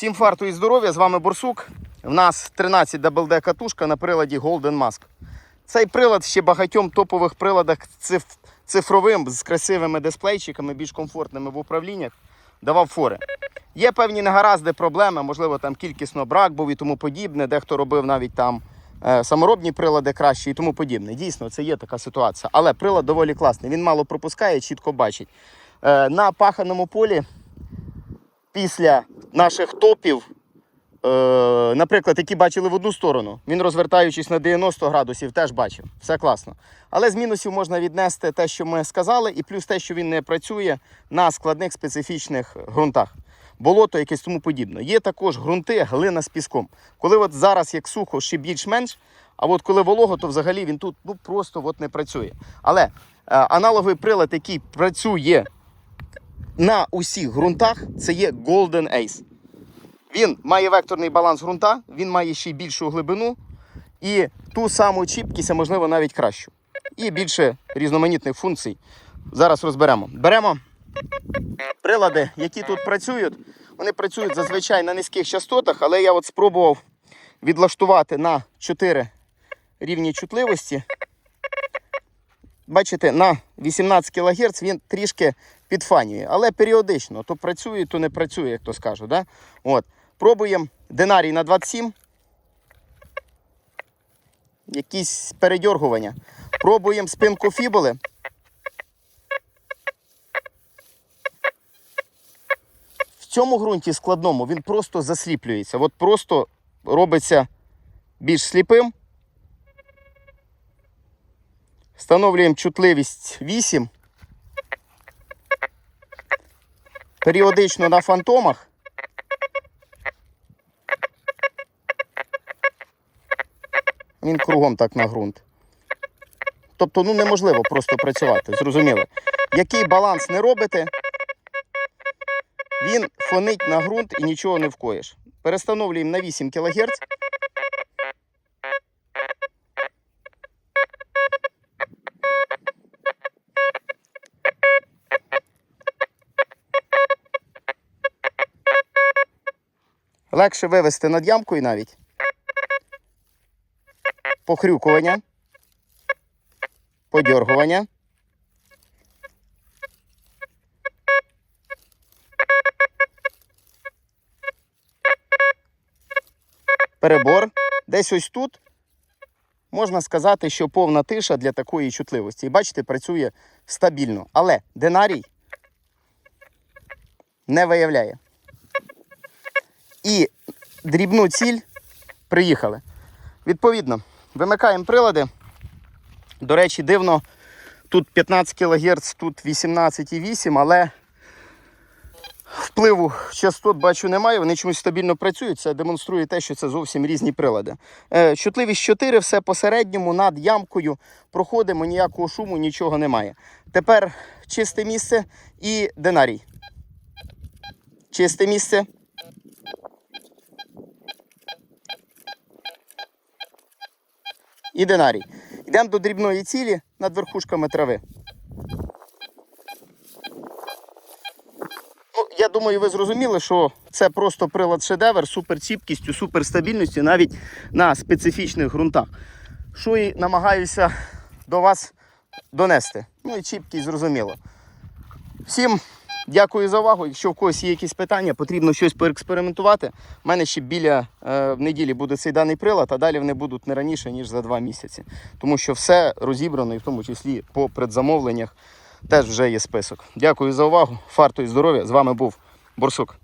Всім фарту і здоров'я, з вами Бурсук. В нас 13 WD катушка на приладі Golden Mask. Цей прилад ще багатьом топових приладах циф- цифровим з красивими дисплейчиками, більш комфортними в управліннях, давав фори. Є певні негаразди, проблеми, можливо, там кількісно брак був і тому подібне. Дехто робив навіть там е, саморобні прилади краще і тому подібне. Дійсно, це є така ситуація. Але прилад доволі класний. Він мало пропускає, чітко бачить. Е, на паханому полі після наших топів, е, наприклад, які бачили в одну сторону, він розвертаючись на 90 градусів, теж бачив. Все класно. Але з мінусів можна віднести те, що ми сказали, і плюс те, що він не працює на складних специфічних ґрунтах. Болото, якесь тому подібне. Є також ґрунти, глина з піском. Коли от зараз як сухо, ще більш-менш, а от коли волого, то взагалі він тут ну, просто от не працює. Але е, аналоговий прилад, який працює на усіх ґрунтах, це є Golden Ace. Він має векторний баланс ґрунта, він має ще й більшу глибину і ту саму чіпкість, а можливо навіть кращу. І більше різноманітних функцій. Зараз розберемо. Беремо прилади, які тут працюють. Вони працюють зазвичай на низьких частотах, але я от спробував відлаштувати на 4 рівні чутливості. Бачите, на 18 кГц він трішки підфанює, але періодично. То працює, то не працює, як то скажу. Да? От. Пробуємо динарій на 27. Якісь передьоргування. Пробуємо спинку фібули. В цьому ґрунті складному він просто засліплюється. От просто робиться більш сліпим. Встановлюємо чутливість 8. Періодично на фантомах. Він кругом так на ґрунт. Тобто ну, неможливо просто працювати, зрозуміло. Який баланс не робите, він фонить на ґрунт і нічого не вкоїш. Перестановлюємо на 8 кГц. Легше вивести над ямкою навіть. Похрюкування. Подьоргування. Перебор. Десь ось тут можна сказати, що повна тиша для такої чутливості. І бачите, працює стабільно. Але динарій не виявляє. І дрібну ціль приїхали. Відповідно, вимикаємо прилади. До речі, дивно, тут 15 кГц, тут 18,8, але впливу частот бачу немає. Вони чомусь стабільно працюють. Це демонструє те, що це зовсім різні прилади. Е, Чутливість 4, все посередньому, над ямкою. Проходимо, ніякого шуму, нічого немає. Тепер чисте місце і динарій. Чисте місце. І динарій. Йдемо до дрібної цілі над верхушками трави. Ну, я думаю, ви зрозуміли, що це просто прилад шедевр з суперціпкістю, суперстабільністю навіть на специфічних ґрунтах. Що і намагаюся до вас донести. Ну і чіпкість зрозуміло. Всім дякую за увагу. Якщо в когось є якісь питання, потрібно щось поекспериментувати. У мене ще біля е, в неділі буде цей даний прилад, а далі вони будуть не раніше, ніж за два місяці. Тому що все розібрано, і в тому числі по предзамовленнях теж вже є список. Дякую за увагу. Фарту і здоров'я. З вами був Борсук.